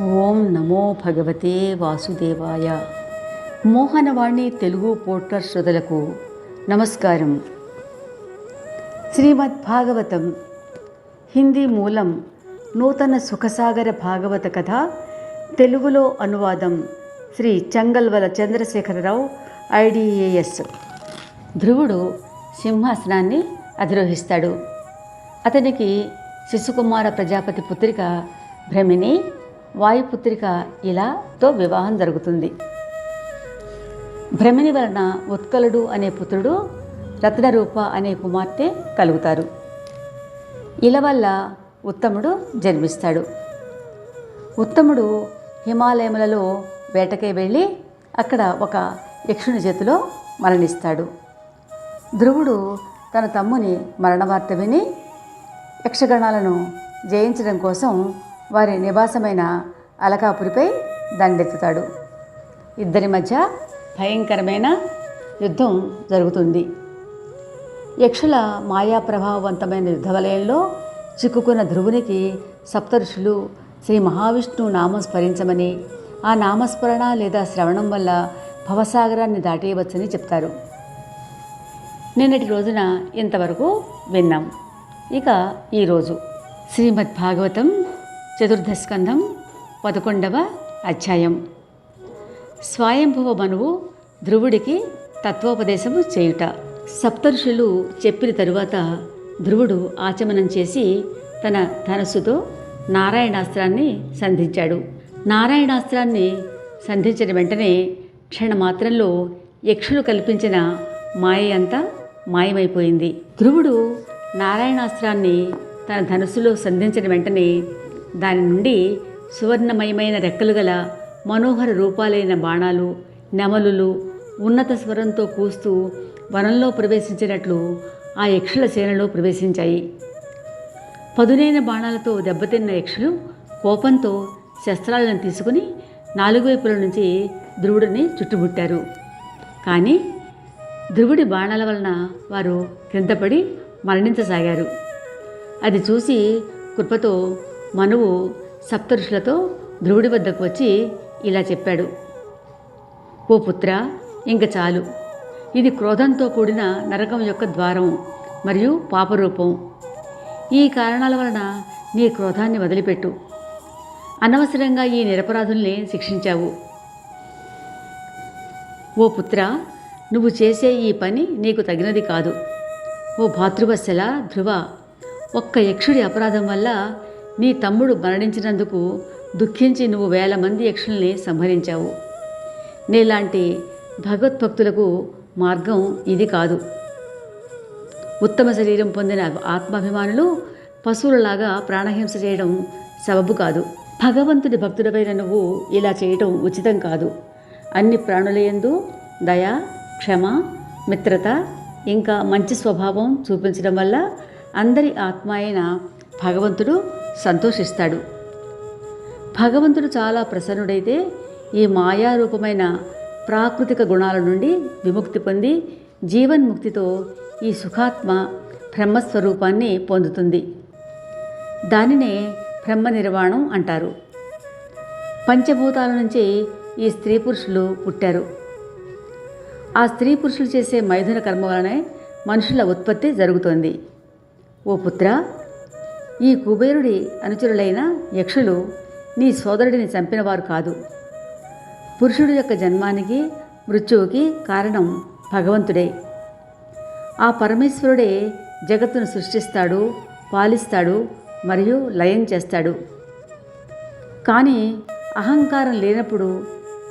ఓం నమో భగవతే వాసుదేవాయ. మోహనవాణి తెలుగు పోర్టర్ శ్రుతులకు నమస్కారం. శ్రీమద్ భాగవతం హిందీ మూలం నూతన సుఖసాగర భాగవత కథ తెలుగులో అనువాదం శ్రీ చంగల్వల చంద్రశేఖరరావు ఐడిఏఎస్ ధ్రువుడు సింహాసనాన్ని అధిరోహిస్తాడు. అతనికి శిశుకుమార ప్రజాపతి పుత్రిక భ్రమిని వాయుపుత్రిక ఇలాతో వివాహం జరుగుతుంది. భ్రమిని వలన ఉత్కలుడు అనే పుత్రుడు రత్నరూప అనే కుమార్తె కలుగుతారు. ఇల వల్ల ఉత్తముడు జన్మిస్తాడు. ఉత్తముడు హిమాలయములలో వేటకే వెళ్ళి అక్కడ ఒక యక్షుని చేతిలో మరణిస్తాడు. ధ్రువుడు తన తమ్ముని మరణవార్త విని యక్షగణాలను జయించడం కోసం వారి నివాసమైన అలకాపురిపై దండెత్తుతాడు. ఇద్దరి మధ్య భయంకరమైన యుద్ధం జరుగుతుంది. యక్షుల మాయా ప్రభావవంతమైన యుద్ధవలయంలో చిక్కుకున్న ధ్రువునికి సప్తఋషులు శ్రీ మహావిష్ణువు నామం స్మరించమని ఆ నామస్మరణ లేదా శ్రవణం వల్ల భవసాగరాన్ని దాటేయవచ్చని చెప్తారు. నిన్నటి రోజున ఇంతవరకు విన్నాం. ఇక ఈరోజు శ్రీమద్ భాగవతం చతుర్థ స్కంధం పదకొండవ అధ్యాయం. స్వయంభవ మనువు ధ్రువుడికి తత్వోపదేశము చేయుట. సప్తర్షులు చెప్పిన తరువాత ధ్రువుడు ఆచమనం చేసి తన ధనస్సుతో నారాయణాస్త్రాన్ని సంధించాడు. నారాయణాస్త్రాన్ని సంధించిన వెంటనే క్షణమాత్రంలో యక్షులు కల్పించిన మాయ అంతా మాయమైపోయింది. ధ్రువుడు నారాయణాస్త్రాన్ని తన ధనుస్సులో సంధించిన వెంటనే దాని నుండి సువర్ణమయమైన రెక్కలు గల మనోహర రూపాలైన బాణాలు నెమలులు ఉన్నత స్వరంతో కూస్తూ వనంలో ప్రవేశించినట్లు ఆ యక్షుల సేనలో ప్రవేశించాయి. పదునైన బాణాలతో దెబ్బతిన్న యక్షులు కోపంతో శస్త్రాలను తీసుకుని నాలుగు వైపుల నుంచి ధ్రువుడిని చుట్టుముట్టారు. కానీ ధ్రువుడి బాణాల వలన వారు క్రిందపడి మరణించసాగారు. అది చూసి కృపతో మనువు సప్తఋషులతో ధ్రువుడి వద్దకు వచ్చి ఇలా చెప్పాడు. ఓ పుత్ర ఇంక చాలు. ఇది క్రోధంతో కూడిన నరకం యొక్క ద్వారం మరియు పాపరూపం. ఈ కారణాల వలన నీ క్రోధాన్ని వదిలిపెట్టు. అనవసరంగా ఈ నిరపరాధుల్ని శిక్షించావు. ఓ పుత్ర నువ్వు చేసే ఈ పని నీకు తగినది కాదు. ఓ భాతృవశల ధ్రువ ఒక్క యక్షుడి అపరాధం వల్ల నీ తమ్ముడు మరణించినందుకు దుఃఖించి నువ్వు వేల మంది యక్షుల్ని సంహరించావు. నీలాంటి భగవద్భక్తులకు మార్గం ఇది కాదు. ఉత్తమ శరీరం పొందిన ఆత్మాభిమానులు పశువులలాగా ప్రాణహింస చేయడం సబబు కాదు. భగవంతుడి భక్తుడమైన నువ్వు ఇలా చేయటం ఉచితం కాదు. అన్ని ప్రాణులయందు దయ క్షమ మిత్రత ఇంకా మంచి స్వభావం చూపించడం వల్ల అందరి ఆత్మ అయిన భగవంతుడు సంతోషిస్తాడు. భగవంతుడు చాలా ప్రసన్నుడైతే ఈ మాయారూపమైన ప్రాకృతిక గుణాల నుండి విముక్తి పొంది జీవన్ముక్తితో ఈ సుఖాత్మ బ్రహ్మస్వరూపాన్ని పొందుతుంది. దానినే బ్రహ్మ నిర్వాణం అంటారు. పంచభూతాల నుంచి ఈ స్త్రీ పురుషులు పుట్టారు. ఆ స్త్రీ పురుషులు చేసే మైథున కర్మ వలనే మనుషుల ఉత్పత్తి జరుగుతోంది. ఓ పుత్ర ఈ కుబేరుడి అనుచరులైన యక్షులు నీ సోదరుడిని చంపినవారు కాదు. పురుషుడి యొక్క జన్మానికి మృత్యువుకి కారణం భగవంతుడే. ఆ పరమేశ్వరుడే జగత్తును సృష్టిస్తాడు పాలిస్తాడు మరియు లయం చేస్తాడు. కానీ అహంకారం లేనప్పుడు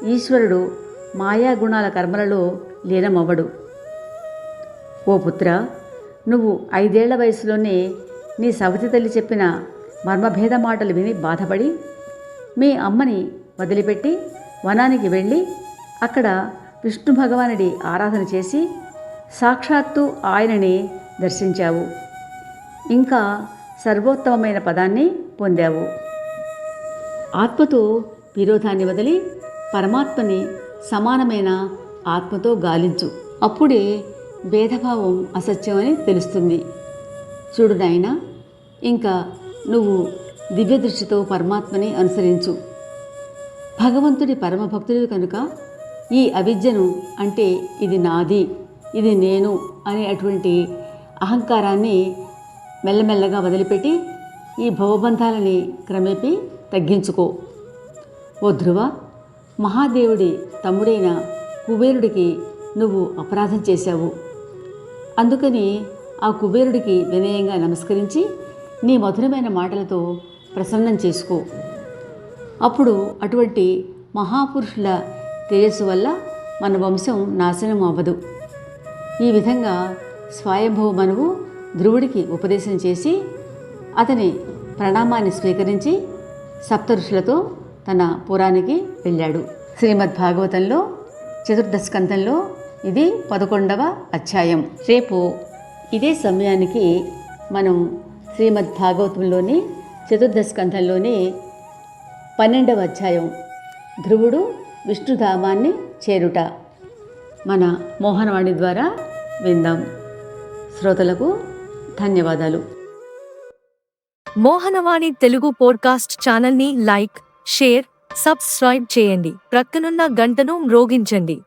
ఈశ్వరుడు మాయాగుణాల కర్మలలో లీనమవ్వడు. ఓ పుత్ర నువ్వు ఐదేళ్ళ వయసులోనే నీ సవతి తల్లి చెప్పిన మర్మభేద మాటలు విని బాధపడి మీ అమ్మని వదిలిపెట్టి వనానికి వెళ్ళి అక్కడ విష్ణు భగవానుడి ఆరాధన చేసి సాక్షాత్తు ఆయనని దర్శించావు. ఇంకా సర్వోత్తమమైన పదాన్ని పొందావు. ఆత్మతో విరోధాన్ని వదిలి పరమాత్మని సమానమైన ఆత్మతో గాలించు. అప్పుడే భేదభావం అసత్యమని తెలుస్తుంది. చూడు నాయనా ఇంకా నువ్వు దివ్య దృష్టితో పరమాత్మని అనుసరించు. భగవంతుడి పరమభక్తుడివి కనుక ఈ అవిద్యను అంటే ఇది నాది ఇది నేను అనే అటువంటి అహంకారాన్ని మెల్లమెల్లగా వదిలిపెట్టి ఈ భవబంధాలని క్రమేపీ తగ్గించుకో. ఓ ధ్రువ మహాదేవుడి తమ్ముడైన కుబేరుడికి నువ్వు అపరాధం చేశావు. అందుకని ఆ కుబేరుడికి వినయంగా నమస్కరించి నీ మధురమైన మాటలతో ప్రసన్నం చేసుకో. అప్పుడు అటువంటి మహాపురుషుల తేజస్సు వల్ల మన వంశం నాశనం అవ్వదు. ఈ విధంగా స్వయంభవ మనువు ధ్రువుడికి ఉపదేశం చేసి అతని ప్రణామాన్ని స్వీకరించి సప్తఋషులతో తన పురానికి వెళ్ళాడు. శ్రీమద్ భాగవతంలో చతుర్థ ఇది పదకొండవ అధ్యాయం. రేపు ఇదే సమయానికి మనం శ్రీమద్ భాగవతంలోని చతుర్థ స్కంధంలోని పన్నెండవ అధ్యాయం. ధ్రువుడు విష్ణుధామాన్ని చేరుట. మన మోహనవాణి ద్వారా విందాం. శ్రోతలకు ధన్యవాదాలు. మోహనవాణి తెలుగు పోడ్కాస్ట్ ఛానల్ని లైక్ షేర్ సబ్స్క్రైబ్ చేయండి. ప్రక్కనున్న గంటను మ్రోగించండి.